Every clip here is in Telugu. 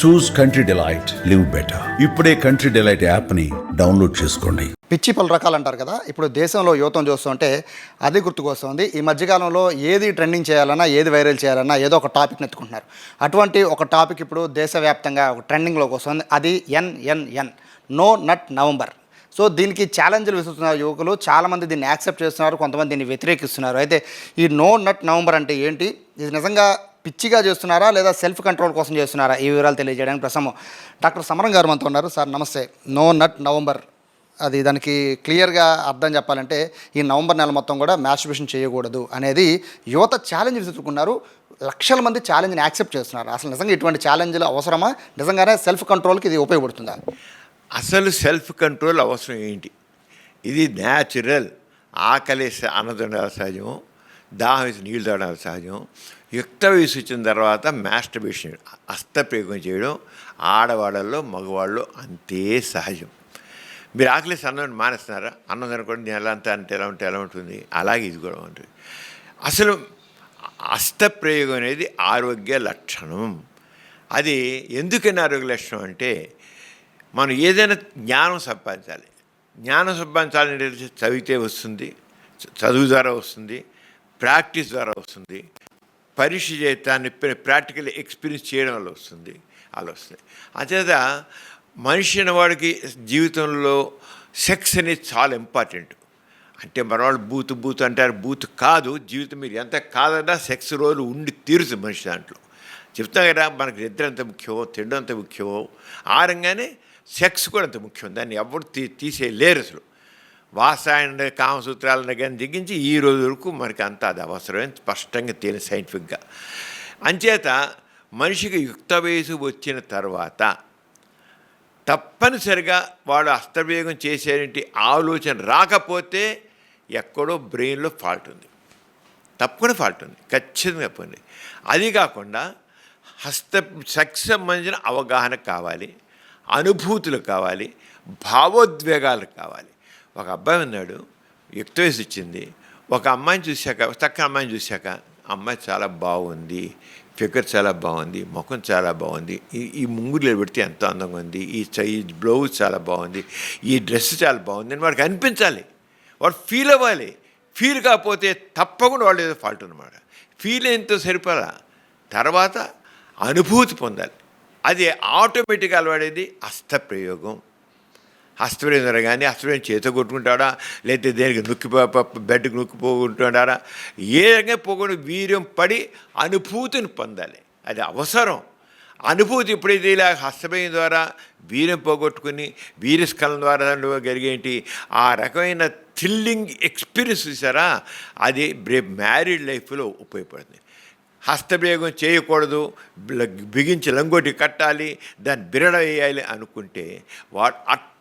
Choose country delight live better ఇప్పుడే కంట్రీ డిలైట్ యాప్ని డౌన్లోడ్ చేసుకోండి. పిచ్చి పలు రకాలు అంటారు కదా ఇప్పుడు దేశంలో యువతం చూస్తుంటే అది గుర్తుకొస్తుంది. ఈ మధ్యకాలంలో ఏది ట్రెండింగ్ చేయాలన్నా ఏది వైరల్ చేయాలన్నా ఏదో ఒక టాపిక్ నెత్తుకుంటున్నారు. అటువంటి ఒక టాపిక్ ఇప్పుడు దేశవ్యాప్తంగా ఒక ట్రెండింగ్లోకి వస్తుంది. అది NNN no nut November so దీనికి ఛాలెంజ్లు విసురుతున్నారు యువకులు చాలామంది దీన్ని యాక్సెప్ట్ చేస్తున్నారు కొంతమంది దీన్ని వ్యతిరేకిస్తున్నారు. అయితే ఈ నో నట్ నవంబర్ అంటే ఏంటి? ఇది నిజంగా పిచ్చిగా చేస్తున్నారా లేదా సెల్ఫ్ కంట్రోల్ కోసం చేస్తున్నారా? ఈ వివరాలు తెలియజేయడానికి ప్రసమం. డాక్టర్ సమరం గారు మనతో ఉన్నారు. సార్ నమస్తే. No nut November. అది దానికి క్లియర్గా అర్థం చెప్పాలంటే ఈ నవంబర్ నెల మొత్తం కూడా మ్యాస్ట్రిబ్యూషన్ చేయకూడదు అనేది యువత ఛాలెంజ్ విసురుకున్నారు లక్షల మంది ఛాలెంజ్ని యాక్సెప్ట్ చేస్తున్నారు. అసలు నిజంగా ఇటువంటి ఛాలెంజ్లు అవసరమా? నిజంగానే సెల్ఫ్ కంట్రోల్కి ఇది ఉపయోగపడుతుందా? అసలు సెల్ఫ్ కంట్రోల్ అవసరం ఏంటి? ఇది న్యాచురల్. ఆకలి స- సహజం దాహం వేసి నీళ్ళు తాగడం సహజం యుక్త వయసు వచ్చిన తర్వాత మాస్టర్బేషన్ హస్తప్రయోగం చేయడం ఆడవాళ్ళల్లో మగవాళ్ళు అంతే సహజం. మీరు ఆకలి అన్నం మానేస్తున్నారా? అన్నం తినకుండా ఎలా అంతా అంటే ఎలా ఉంటే ఎలా ఉంటుంది? అలాగే ఇది కూడా ఉంటుంది. అసలు అస్తప్రయోగం అనేది ఆరోగ్య లక్షణం. అది ఎందుకని ఆరోగ్య లక్షణం అంటే మనం ఏదైనా జ్ఞానం సంపాదించాలి. జ్ఞానం సంపాదించాలంటే చదివితే వస్తుంది చదువు ద్వారా వస్తుంది ప్రాక్టీస్ ద్వారా వస్తుంది. పరీక్ష చేయటాన్ని ప్రాక్టికల్ ఎక్స్పీరియన్స్ చేయడం వల్ల వస్తుంది. అలా వస్తుంది. అంచేత మనిషి అనేవాడికి జీవితంలో సెక్స్ అనేది చాలా ఇంపార్టెంట్ అంటే మనవాళ్ళు బూత్ బూత్ అంటారు బూత్ కాదు. జీవితం మీరు ఎంత కాదన్నా సెక్స్ రోజు ఉండి తీరుతుంది మనిషి దాంట్లో. చెప్తాం కదా మనకి నిద్ర ఎంత ముఖ్యమో తినడం ఎంత ముఖ్యమో. ఆ రంగానే సెక్స్ కూడా అంత ముఖ్యం. దాన్ని ఎవరు తీ తీసేయలేరు అసలు. వాసాయన కామసూత్రాలను కానీ దిగించి ఈ రోజు వరకు మనకి అంత అది అవసరమే స్పష్టంగా తేలి సైంటిఫిక్గా. అంచేత మనిషికి యుక్త వయసు వచ్చిన తర్వాత తప్పనిసరిగా వాడు హస్తవేగం చేసేటి ఆలోచన రాకపోతే ఎక్కడో బ్రెయిన్లో ఫాల్ట్ ఉంది. తప్పకుండా ఫాల్ట్ ఉంది. ఖచ్చితంగా పోయింది అది కాకుండా హస్త సెక్స్ సంబంధించిన అవగాహన కావాలి అనుభూతులు కావాలి భావోద్వేగాలు కావాలి. ఒక అబ్బాయి ఉన్నాడు యుక్త వయసు వచ్చింది ఒక అమ్మాయిని చూశాక చక్క అమ్మాయిని చూశాక అమ్మాయి చాలా బాగుంది ఫిగర్ చాలా బాగుంది ముఖం చాలా బాగుంది ఈ ఈ ముంగురులో పెడితే ఎంతో అందంగా ఉంది ఈ ఈ బ్లౌజ్ చాలా బాగుంది ఈ డ్రెస్ చాలా బాగుంది అని వాడికి అనిపించాలి. వాడు ఫీల్ అవ్వాలి. ఫీల్ కాకపోతే తప్పకుండా వాళ్ళు ఏదో ఫాల్ట్ అనమాట ఫీల్ అయినతో సరిపోలా తర్వాత అనుభూతి పొందాలి. అది ఆటోమేటిక్గా అలవాడేది హస్తప్రయోగం హస్తప్రయోగం కానీ హస్తప్రయోగం చేత కొట్టుకుంటాడా? లేకపోతే దేనికి నొక్కి పో- బెడ్కి నొక్కి ఏ రకంగా పోకుండా వీర్యం పడి అనుభూతిని పొందాలి. అది అవసరం. అనుభూతి ఎప్పుడైతే ఇలా హస్తమయం ద్వారా వీర్యం పోగొట్టుకుని వీరస్కలం ద్వారా దాంట్లో ఆ రకమైన థ్రిల్లింగ్ ఎక్స్పీరియన్స్ చూసారా? అది మ్యారీడ్ లైఫ్లో ఉపయోగపడుతుంది. హస్తప్రయోగం చేయకూడదు. బిగించి లంగోటి కట్టాలి. దాన్ని బిరడ వేయాలి అనుకుంటే వాడు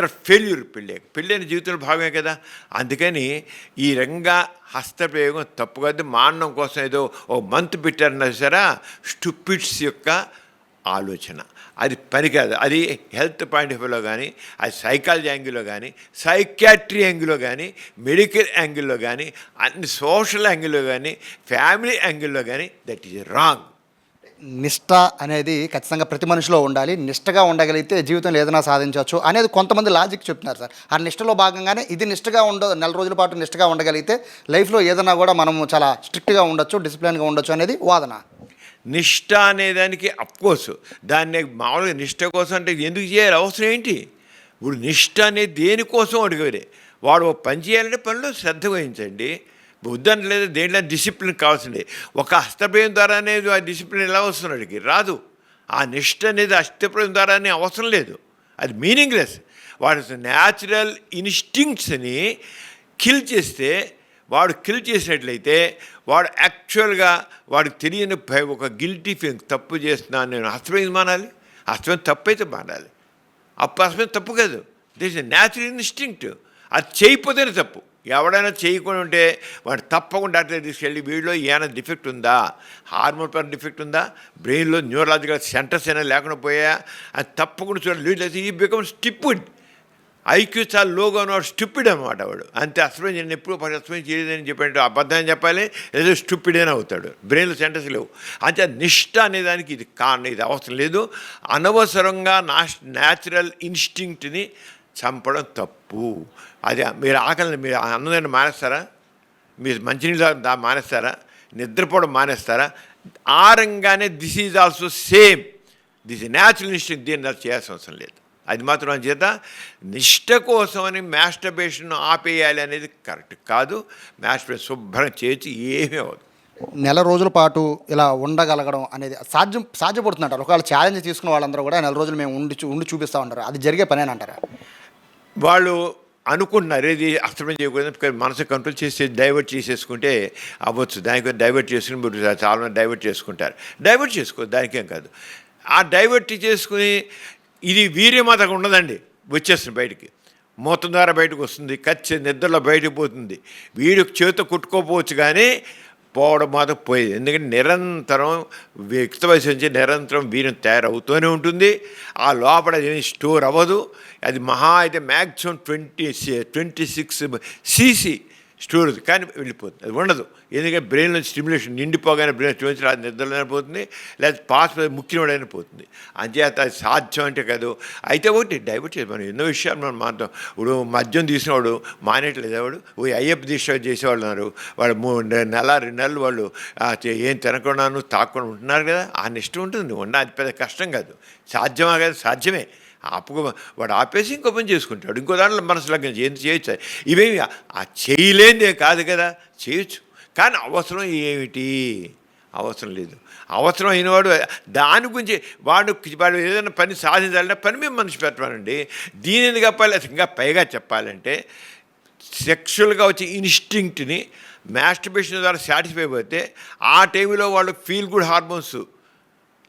అట్టర్ ఫెయిల్యూర్ పెళ్ళి. పెళ్ళైన జీవితంలో భాగమే కదా. అందుకని ఈ రంగా హస్తప్రయోగం తప్పు కాదు. మానడం కోసం ఏదో ఓ మంత్ పెట్టారన్నా సరే స్టూపిడ్స్ యొక్క ఆలోచన. అది పని కాదు. అది హెల్త్ పాయింట్ ఆఫ్ వ్యూలో కానీ అది సైకాలజీ యాంగిల్లో కానీ సైకాట్రీ యాంగిల్లో కానీ మెడికల్ యాంగిల్లో కానీ అన్ని సోషల్ యాంగిల్లో కానీ ఫ్యామిలీ యాంగిల్లో కానీ దట్ ఈజ్ రాంగ్. నిష్ట అనేది ఖచ్చితంగా ప్రతి మనిషిలో ఉండాలి. నిష్టగా ఉండగలిగితే జీవితంలో ఏదైనా సాధించవచ్చు అనేది కొంతమంది లాజిక్ చెప్తున్నారు సార్. ఆ నిష్టలో భాగంగానే ఇది నిష్టగా ఉండ నెల రోజుల పాటు నిష్టగా ఉండగలిగితే లైఫ్లో ఏదైనా కూడా మనం చాలా స్ట్రిక్ట్గా ఉండొచ్చు డిసిప్లిన్గా ఉండొచ్చు అనేది వాదన. నిష్ట అనేదానికి అఫ్కోర్స్ దాన్ని మామూలుగా నిష్ట కోసం అంటే ఎందుకు చేయాలి? అవసరం ఏంటి? ఇప్పుడు నిష్ట అనేది దేనికోసం అడిగేది వాడు పని చేయాలంటే పనిలో శ్రద్ధ వహించండి. బుద్ధని లేదా దేంట్లో డిసిప్లిన్ కావాల్సిందే. ఒక హస్తప్రయం ద్వారా అనేది ఆ డిసిప్లిన్ ఎలా వస్తుంది వాడికి రాదు. ఆ నిష్ట అనేది హస్తప్రయం ద్వారానే అవసరం లేదు. అది మీనింగ్లెస్ వాడు న్యాచురల్ ఇన్స్టింక్ట్స్ని కిల్ చేస్తే వాడు కిల్ చేసినట్లయితే వాడు యాక్చువల్గా వాడికి తెలియని ఒక గిల్టీ ఫీలింగ్ తప్పు చేస్తున్నాను నేను హస్తమైన మానాలి హస్తమైన తప్పు అయితే మానాలి అప్పు హస్తమైన తప్పు కాదు. దిస్ ఇస్ న్యాచురల్ ఇన్స్టింక్ట్ అది చేయకపోతేనే తప్పు. ఎవడైనా చేయకుండా ఉంటే వాడు తప్పకుండా డాక్టర్ తీసుకెళ్ళి వీడిలో ఏమైనా డిఫెక్ట్ ఉందా? హార్మోన్ పర్ డిఫెక్ట్ ఉందా? బ్రెయిన్లో న్యూరలాజికల్ సెంటర్స్ అయినా లేకుండా పోయా అది తప్పకుండా చూడాలి. వీళ్ళు ఈ బికమ్ స్టిప్పుడ్ ఐక్యూ చాలా లోగా ఉన్నవాడు స్టూపిడ్ అనమాట వాడు. అంతే అసలు నేను ఎప్పుడు అసలు చేయలేదని చెప్పాడు అబద్ధం చెప్పాలి లేదా స్టూపిడ్ అని అవుతాడు. బ్రెయిన్లో సెంటెన్స్ లేవు. అంతే నిష్ట అనే దానికి ఇది కారణం ఇది అవసరం లేదు. అనవసరంగా నా న్యాచురల్ ఇన్స్టింక్ట్ని చంపడం తప్పు. అది మీరు ఆకలిని మీరు అన్నదాన్ని మానేస్తారా? మీరు మంచినీళ్ళు దా మానేస్తారా? నిద్రపోవడం మానేస్తారా? ఆ రంగానే this is also same. This natural instinct దీన్ని అలా చేయాల్సిన అవసరం లేదు. అది మాత్రం చేత నిష్ట కోసమని మాస్టర్బేషన్ ఆపేయాలి అనేది కరెక్ట్ కాదు. మాస్టర్బేషన్ శుభ్రం చేసి ఏమీ అవ్వదు. నెల రోజుల పాటు ఇలా ఉండగలగడం అనేది సాధ్యం సాధ్యపడుతుందంటారు. ఒకవేళ ఛాలెంజ్ తీసుకున్న వాళ్ళందరూ కూడా నెల రోజులు మేము ఉండి ఉండి చూపిస్తా ఉంటారు. అది జరిగే పనేనంటారా? వాళ్ళు అనుకుంటున్నారు ఇది అస్తమయం చేయకూడదు మనసు కంట్రోల్ చేసి డైవర్ట్ చేసేసుకుంటే అవ్వచ్చు. దానికి డైవర్ట్ చేసుకుని మీరు చాలా మంది డైవర్ట్ చేసుకుంటారు. డైవర్ట్ చేసుకో దానికేం కాదు. ఆ డైవర్ట్ చేసుకుని ఇది వీర్యమాతకు ఉండదండి. వచ్చేస్తుంది బయటికి. మూతం ద్వారా బయటకు వస్తుంది. కచ్చి నిద్రలో బయటకు పోతుంది. వీడు చేత కుట్టుకోపోవచ్చు కానీ పోవడం మాత్రం పోయేది. ఎందుకంటే నిరంతరం వ్యక్త వయసు నుంచి నిరంతరం వీర్యం తయారవుతూనే ఉంటుంది. ఆ లోపల ఏమి స్టోర్ అవ్వదు. అది మహా అయితే maximum twenty twenty six CC store కానీ వెళ్ళిపోతుంది. అది ఉండదు. ఎందుకంటే బ్రెయిన్లో స్టిమ్యులేషన్ నిండిపోగానే బ్రెయిన్ స్టిమ్యులేషన్ అది నిద్రలోనే పోతుంది లేదా పాస్ ముఖ్యమైన పోతుంది. అంచేత అది సాధ్యం అంటే కాదు. అయితే ఒకటి డైవర్ట్ చేసి మనం ఎన్నో విషయాలు మనం మాత్రం ఇప్పుడు మద్యం తీసినవాడు మానేయట్లేదు ఎవడు? ఓ అయ్యప్ప దీక్ష చేసేవాళ్ళు ఉన్నారు. వాళ్ళు మూడు నెల రెండు నెలలు వాళ్ళు ఏం తినకుండాను తాకుండా ఉంటున్నారు కదా? ఆ నిష్టం ఉంటుంది. ఉన్న అది పెద్ద కష్టం కాదు. సాధ్యమా కాదు? సాధ్యమే. ఆపుకో వాడు ఆపేసి ఇంకో పని చేసుకుంటాడు. ఇంకో దాంట్లో మనసు లగ్నం చేయొచ్చు. ఇవేమి ఆ చేయలేనిదే కాదు కదా? చేయొచ్చు. కానీ అవసరం ఏమిటి? అవసరం లేదు. అవసరం అయినవాడు దాని గురించి వాడు వాడు ఏదైనా పని సాధించాలంటే పని మీద మనిషి పెట్టమనండి. దీని ఎందుకు చెప్పాలి? ఇంకా పైగా చెప్పాలంటే సెక్షువల్గా వచ్చే ఇన్స్టింక్ట్ని మాస్టర్బేషన్ ద్వారా సాటిస్ఫై అయిపోతే ఆ టైంలో వాళ్ళు feel good hormones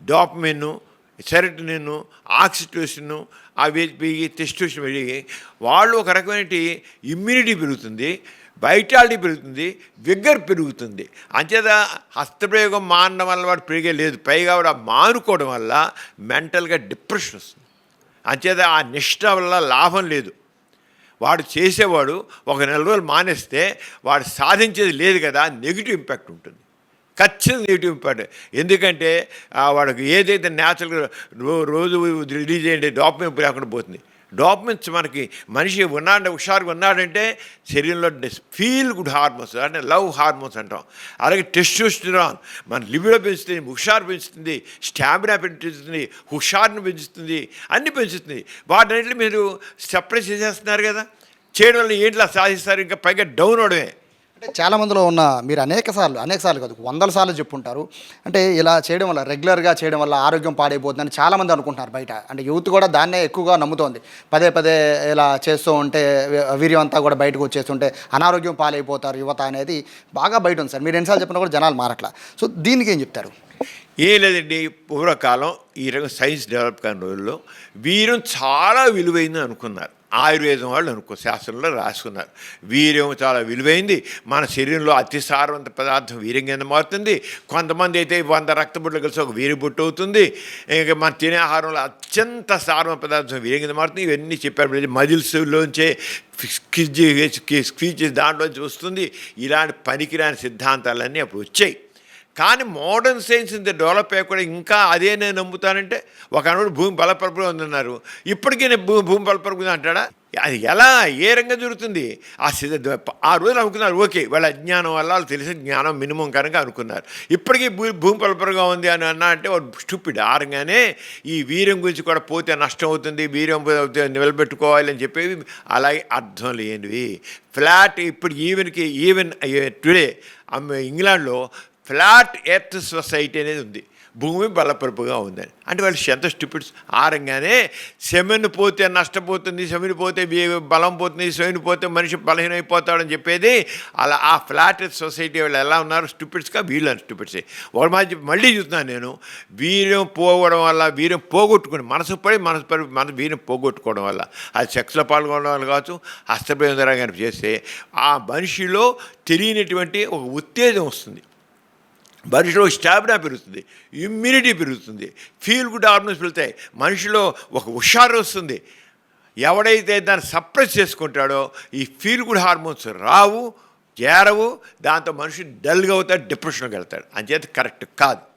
dopamine serotonin oxytocin అవి పెరిగి టెస్టోషన్ పెరిగి వాళ్ళు ఒక రకమైన ఇమ్యూనిటీ పెరుగుతుంది. వైటాలిటీ పెరుగుతుంది విగ్గర్ పెరుగుతుంది. అంచేత హస్తప్రయోగం మానడం వల్ల వాడు పెరిగే లేదు. పైగా వాడు మానుకోవడం వల్ల మెంటల్గా డిప్రెషన్ వస్తుంది. అంచేత ఆ నిష్ట వల్ల లాభం లేదు. వాడు చేసేవాడు ఒక నెల రోజులు మానేస్తే వాడు సాధించేది లేదు కదా నెగిటివ్ ఇంపాక్ట్ ఉంటుంది. ఖచ్చితంగా నెగిటివ్ ఇంపాక్ట్. ఎందుకంటే వాడికి ఏదైతే న్యాచురల్గా రోజు రిలీజ్ అయ్యే డాక్యుమెంట్ లేకుండా పోతుంది. డాక్యుమెంట్స్ మనకి మనిషి ఉన్నాడంటే హుషారుగా ఉన్నాడంటే శరీరంలో ఫీల్ గుడ్ హార్మోన్స్ అంటే లవ్ హార్మోన్స్ అంటాం. అలాగే టెస్టోస్టిరాన్ మన లిబిడో పెంచుతుంది హుషారు పెంచుతుంది స్టామినా పెంచుతుంది హుషారుని పెంచుతుంది అన్ని పెంచుతుంది. వాటిని మీరు సప్రెస్ చేసేస్తున్నారు కదా? చేయడం వల్ల ఏంట్లా సాధిస్తారు? ఇంకా పైగా డౌన్ అవడమే. అంటే చాలా మందిలో ఉన్న మీరు అనేక సార్లు అనేక సార్లు కాదు వందల సార్లు చెప్పుంటారు. అంటే ఇలా చేయడం వల్ల రెగ్యులర్గా చేయడం వల్ల ఆరోగ్యం పాడైపోతుందని చాలామంది అనుకుంటున్నారు బయట. అంటే యూత్ కూడా దాన్నే ఎక్కువగా నమ్ముతోంది. పదే పదే ఇలా చేస్తూ ఉంటే వీర్యం అంతా కూడా బయటకు వచ్చేస్తుంటే అనారోగ్యం పాలైపోతారు యువత అనేది బాగా బయట ఉంది సార్. మీరు ఎన్నిసార్లు చెప్పినా కూడా జనాలు మారట్లా. సో దీనికి ఏం చెప్తారు? ఏం లేదండి పూర్వకాలం ఈ రకంగా సైన్స్ డెవలప్ కాని రోజుల్లో వీర్యం చాలా విలువైంది అనుకున్నారు. ఆయుర్వేదం వాళ్ళు అనుకో శాస్త్రంలో రాసుకున్నారు. వీర్యం చాలా విలువైంది. మన శరీరంలో అతి సారవంత పదార్థం వీర్యం కింద మారుతుంది. కొంతమంది అయితే వంద రక్తబుట్లు కలిసి ఒక వీరి బుట్టు అవుతుంది. ఇంకా మన తినే ఆహారంలో అత్యంత సారవంత పదార్థం వీర్యం కింద మారుతుంది. ఇవన్నీ చెప్పారు మజిల్స్లోంచే స్క్విజ్ స్క్విజ్ దాంట్లోంచి వస్తుంది. ఇలాంటి పనికిరాని సిద్ధాంతాలన్నీ అప్పుడు వచ్చాయి. కానీ మోడర్న్ సైన్స్ ఇంత డెవలప్ అయ్యి కూడా ఇంకా అదే నేను నమ్ముతానంటే ఒక అనుడు భూమి బలపరపుగా ఉందన్నారు ఇప్పటికీ నేను భూమి భూమి బలపరపుగా అంటాడా? అది ఎలా? ఏ రంగం జరుగుతుంది? ఆ సిద్ధ ఆ రోజు అనుకున్నారు ఓకే వాళ్ళ అజ్ఞానం వల్ల వాళ్ళు తెలిసిన జ్ఞానం మినిమం కనుక అనుకున్నారు. ఇప్పటికీ భూ భూమి పలపరగా ఉంది అని అన్నా అంటే వాడు స్టూపిడ్. ఆరంగానే ఈ వీర్యం గురించి కూడా పోతే నష్టం అవుతుంది వీర్యం పోతే నిలబెట్టుకోవాలి అని చెప్పేవి అలాగే అర్థం లేనివి. ఫ్లాట్ ఇప్పుడు ఈవెన్కి ఈవెన్ టుడే ఇంగ్లాండ్లో ఫ్లాట్ ఎర్త్ సొసైటీ అనేది ఉంది. భూమి బలపరుపుగా ఉందని. అంటే వాళ్ళు ఎంత స్టూపిడ్స్ ఆరంగానే సెమెన్ పోతే నష్టపోతుంది సెమెన్ పోతే బలం పోతుంది సెమెన్ పోతే మనిషి బలహీనమైపోతాడని చెప్పేది అలా ఆ ఫ్లాట్ సొసైటీ వాళ్ళు ఎలా ఉన్నారు? స్టూపిడ్స్గా వీళ్ళు స్టూపిడ్స్. వాళ్ళ మధ్య మళ్ళీ చూస్తున్నాను నేను. వీర్యం పోవడం వల్ల వీర్యం పోగొట్టుకుని మనసు పడి మనసు పడి మన వీర్యం పోగొట్టుకోవడం వల్ల అది సెక్స్లో పాల్గొనడం వల్ల కావచ్చు హస్తప్రయోగం కానీ చేస్తే ఆ మనిషిలో తెలియనటువంటి ఒక ఉత్తేజం వస్తుంది. మనిషిలో స్టామినా పెరుగుతుంది ఇమ్యూనిటీ పెరుగుతుంది ఫీల్ గుడ్ హార్మోన్స్ పెరుగుతాయి. మనిషిలో ఒక హుషారు వస్తుంది. ఎవడైతే దాన్ని సప్రెస్ చేసుకుంటాడో ఈ ఫీల్ గుడ్ హార్మోన్స్ రావు చేరవు దాంతో మనిషి డల్గా అవుతాడు డిప్రెషన్కి వెళ్తాడు. అంచేత కరెక్ట్ కాదు.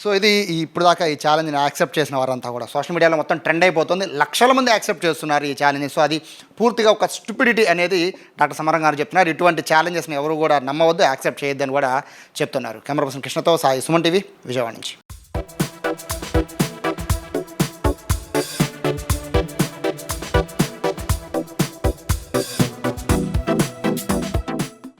సో ఇది ఇప్పుడు దాకా ఈ ఛాలెంజ్ని యాక్సెప్ట్ చేసిన వారంతా కూడా. సోషల్ మీడియాలో మొత్తం ట్రెండ్ అయిపోతుంది. లక్షల మంది యాక్సెప్ట్ చేస్తున్నారు ఈ ఛాలెంజ్ సో అది పూర్తిగా ఒక స్టూపిడిటీ అనేది డాక్టర్ సమరం గారు చెప్తున్నారు ఇటువంటి ఛాలెంజెస్ని ఎవరు కూడా నమ్మవద్దు యాక్సెప్ట్ చేయొద్దని కూడా చెప్తున్నారు. కెమెరా పర్సన్ కృష్ణతో సాయి సుమన్ టీవీ విజయవాడ నుంచి.